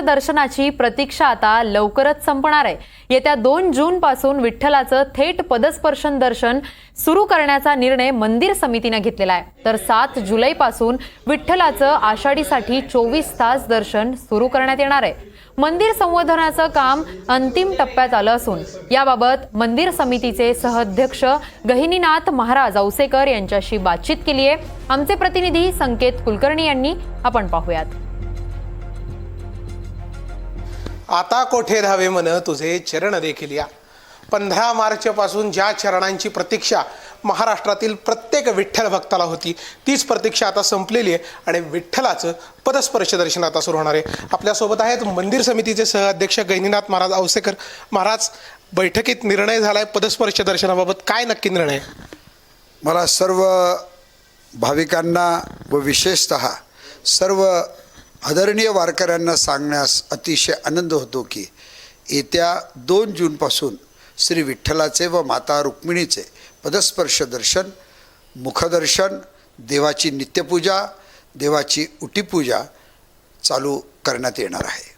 दर्शनाची प्रतीक्षा आता लवकरच संपणार आहे. येत्या दोन जून पासून विठ्ठलाचं थेट पदस्पर्शन दर्शन सुरू करण्याचा निर्णय मंदिर समितीनं घेतलेला आहे. तर सात जुलैपासून विठ्ठलाचं आषाढीसाठी चोवीस तास दर्शन सुरू करण्यात येणार आहे. मंदिर संवर्धनाचं काम अंतिम टप्प्यात आलं असून याबाबत मंदिर समितीचे सहअध्यक्ष गहिनीनाथ महाराज औसेकर यांच्याशी बातचीत केली आहे आमचे प्रतिनिधी संकेत कुलकर्णी यांनी आपण पाहूयात. आता कोठे धावे मन तुझे चरण देखील या. पंधरा मार्चपासून ज्या चरणांची प्रतीक्षा महाराष्ट्रातील प्रत्येक विठ्ठल भक्ताला होती तीच प्रतीक्षा आता संपलेली आहे आणि विठ्ठलाचं पदस्पर्श दर्शन आता सुरू होणार आहे. आपल्यासोबत आहेत मंदिर समितीचे सहअध्यक्ष गैनीनाथ महाराज औसेकर महाराज बैठकीत निर्णय झाला आहे पदस्पर्श दर्शनाबाबत काय नक्की निर्णय? मला सर्व भाविकांना व विशेषत सर्व आदरणीय वारकऱ्यांना सांगण्यास अतिशय आनंद होतो की येत्या दोन जूनपासून श्री विठ्ठलाचे व माता रुक्मिणीचे पदस्पर्श दर्शन मुखदर्शन देवाची नित्यपूजा देवाची उटीपूजा चालू करण्यात येणार आहे.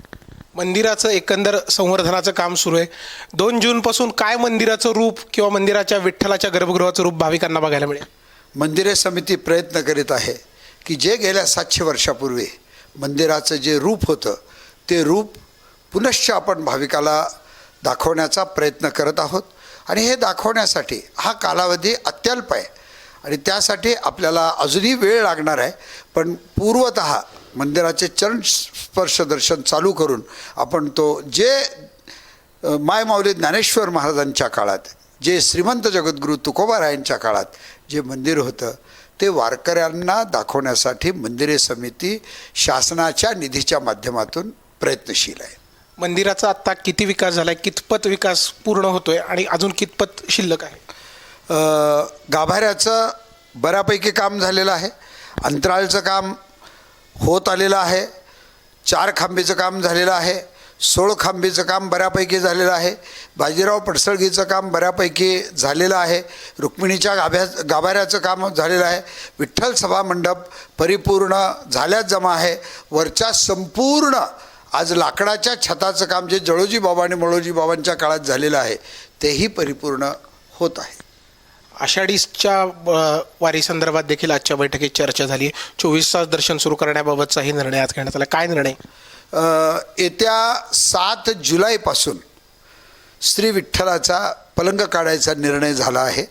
मंदिराचं एकंदर संवर्धनाचं काम सुरू आहे. दोन जूनपासून काय मंदिराचं रूप किंवा मंदिराच्या विठ्ठलाच्या गर्भगृहाचं रूप भाविकांना बघायला मिळेल? मंदिरे समिती प्रयत्न करीत आहे की जे गेल्या सातशे वर्षापूर्वी मंदिराचं जे रूप होतं ते रूप पुनश्च आपण भाविकाला दाखवण्याचा प्रयत्न करत आहोत. आणि हे दाखवण्यासाठी हा कालावधी अत्यल्प आहे. आणि त्यासाठी आपल्याला अजूनही वेळ लागणार आहे. पण पूर्वत मंदिराचे चरण स्पर्श दर्शन चालू करून आपण तो जे मायमाऊली ज्ञानेश्वर महाराजांच्या काळात जे श्रीमंत जगद्गुरू तुकोबारायांच्या काळात जे मंदिर होतं ते वारकऱ्यांना दाखवण्यासाठी मंदिरे समिती शासनाच्या निधीच्या माध्यमातून प्रयत्नशील आहे. मंदिराचा आत्ता किती विकास झालाय कितपत विकास पूर्ण होतोय आणि अजून कितपत शिल्लक आहे? गाभाऱ्याचं बऱ्यापैकी काम झालेलं आहे अंतराळचं काम होत आलेलं आहे चार खांबीचं काम झालेलं आहे सोळखांबीचं काम बऱ्यापैकी झालेलं आहे. बाजीराव पडसळगीचं काम बऱ्यापैकी झालेलं आहे. रुक्मिणीच्या गाभ्या गाभाऱ्याचं काम झालेलं आहे. विठ्ठल सभा मंडप परिपूर्ण झाल्यात जमा आहे. वरच्या संपूर्ण आज लाकडाच्या छताचं काम जे जळोजी बाबा आणि मळोजी बाबांच्या काळात झालेलं आहे तेही परिपूर्ण होत आहे. आषाढीच्या वारीसंदर्भात वारी संदर्भात देखील आजच्या बैठकीत चर्चा झाली. चोवीस तास दर्शन सुरू करण्याबाबतचाही निर्णय आज घेण्यात आला. काय निर्णय? येत्या सात जुलैपासून श्री विठ्ठलाचा पलंग काढायचा निर्णय झाला आहे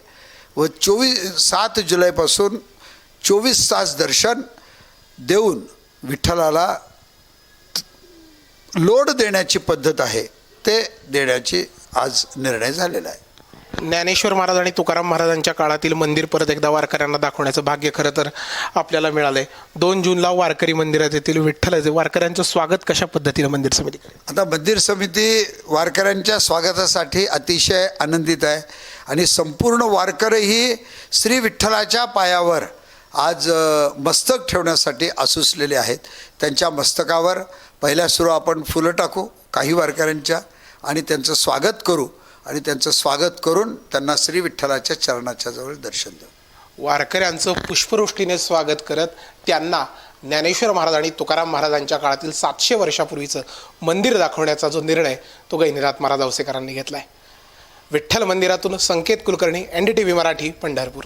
व चोवीस सात जुलैपासून चोवीस तास दर्शन देऊन विठ्ठलाला लोड देण्याची पद्धत आहे ते देण्याची आज निर्णय झालेला आहे. ज्ञानेश्वर महाराज आणि तुकाराम महाराजांच्या काळातील मंदिर परत एकदा वारकऱ्यांना दाखवण्याचं भाग्य खरं तर आपल्याला मिळालंय. दोन जूनला वारकरी मंदिरात येथील विठ्ठलाचे वारकऱ्यांचं स्वागत कशा पद्धतीनं मंदिर समिती आता मंदिर समिती वारकऱ्यांच्या स्वागतासाठी अतिशय आनंदित आहे. आणि संपूर्ण वारकरीही श्री विठ्ठलाच्या पायावर आज मस्तक ठेवण्यासाठी आसुसलेले आहेत. त्यांच्या मस्तकावर पहिल्या सुरू आपण फुलं टाकू काही वारकऱ्यांच्या आणि त्यांचं स्वागत करू. आणि त्यांचं स्वागत करून त्यांना श्री विठ्ठलाच्या चरणाच्या जवळ दर्शन देऊ. वारकऱ्यांचं पुष्पवृष्टीने स्वागत करत त्यांना ज्ञानेश्वर महाराज आणि तुकाराम महाराजांच्या काळातील सातशे वर्षापूर्वीचं मंदिर दाखवण्याचा जो निर्णय तो गैनीनाथ महाराज औसेकरांनी घेतला आहे विठ्ठल मंदिरातून Sanket Kulkarni N D T V Marathi Pandharpur.